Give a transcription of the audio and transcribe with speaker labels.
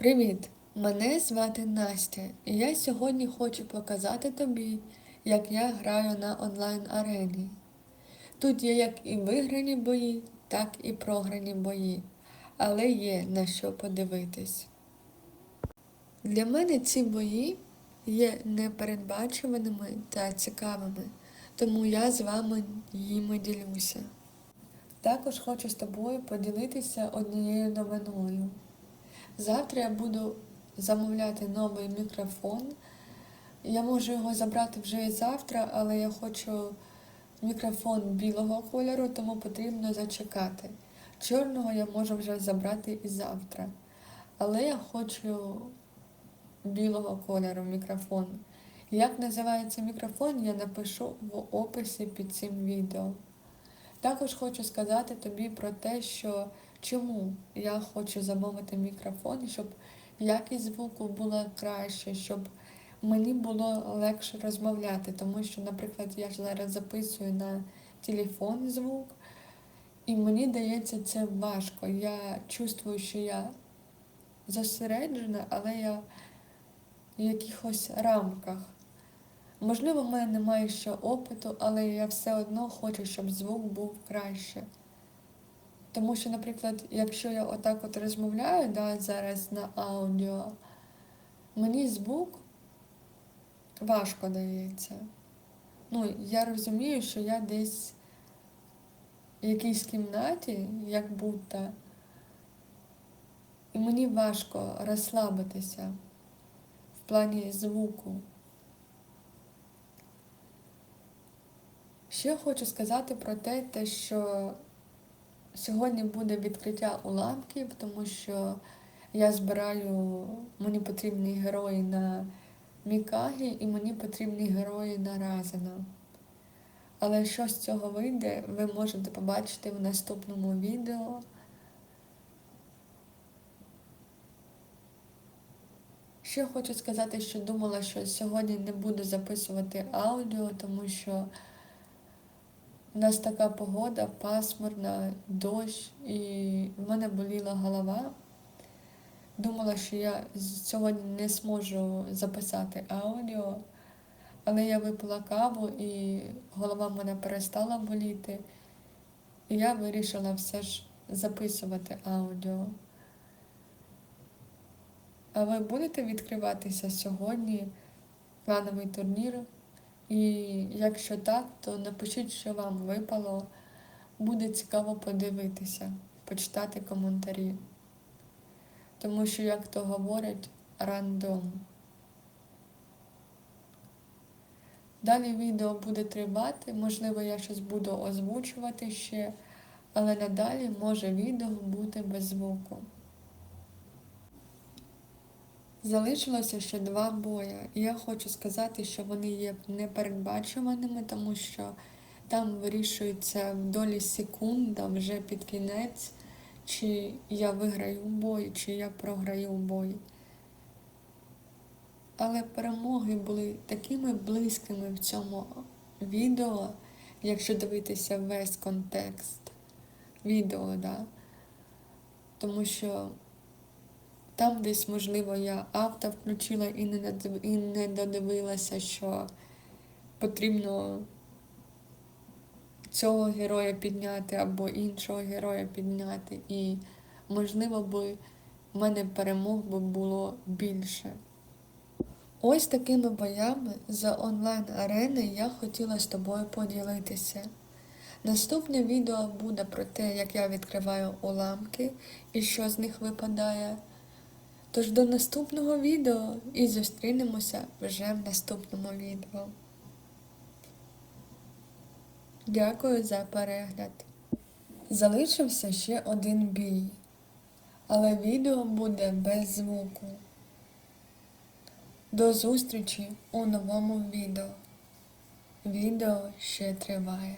Speaker 1: Привіт! Мене звати Настя, і я сьогодні хочу показати тобі, як я граю на онлайн-арені. Тут є як і виграні бої, так і програні бої, але є на що подивитись. Для мене ці бої є непередбачуваними та цікавими, тому я з вами їми ділюся. Також хочу з тобою поділитися однією новиною. Завтра я буду замовляти новий мікрофон. Я можу його забрати вже і завтра, але я хочу мікрофон білого кольору, тому потрібно зачекати. Чорного я можу вже забрати і завтра. Але я хочу білого кольору мікрофон. Як називається мікрофон, я напишу в описі під цим відео. Також хочу сказати тобі про те, що чому я хочу замовити мікрофон, щоб якість звуку була краще, щоб мені було легше розмовляти. Тому що, наприклад, я зараз записую на телефон звук, і мені дається це важко. Я чувствую, що я зосереджена, але я в якихось рамках. Можливо, в мене немає ще опиту, але я все одно хочу, щоб звук був краще. Тому що, наприклад, якщо я отак от розмовляю да, зараз на аудіо, мені звук важко дається. Ну, я розумію, що я десь в якійсь кімнаті, як будто, і мені важко розслабитися в плані звуку. Ще хочу сказати про те, те, що сьогодні буде відкриття уламків, тому що я збираю, мені потрібні герої на Мікагі і мені потрібні герої на Разена. Але що з цього вийде, ви можете побачити в наступному відео. Ще хочу сказати, що думала, що сьогодні не буду записувати аудіо, тому що у нас така погода, пасмурна, дощ, і в мене боліла голова. Думала, що я сьогодні не зможу записати аудіо, але я випила каву і голова в мене перестала боліти. І я вирішила все ж записувати аудіо. А ви будете відкриватися сьогодні плановий турнір? І якщо так, то напишіть, що вам випало. Буде цікаво подивитися, почитати коментарі. Тому що, як то говорять, рандом. Далі відео буде тривати, можливо, я щось буду озвучувати ще, але надалі може відео бути без звуку. Залишилося ще два бої, я хочу сказати, що вони є непередбачуваними, тому що там вирішується в долі секунда вже під кінець, чи я виграю бой, чи я програю бой. Але перемоги були такими близькими в цьому відео, якщо дивитися весь контекст відео, да? тому що. Там десь, можливо, я авто включила і не і не додивилася, що потрібно цього героя підняти або іншого героя підняти. І, можливо, би в мене перемог би було більше. Ось такими боями за онлайн-арени я хотіла з тобою поділитися. Наступне відео буде про те, як я відкриваю уламки і що з них випадає. Тож до наступного відео і зустрінемося вже в наступному відео. Дякую за перегляд. Залишився ще один бій, але відео буде без звуку. До зустрічі у новому відео. Відео ще триває.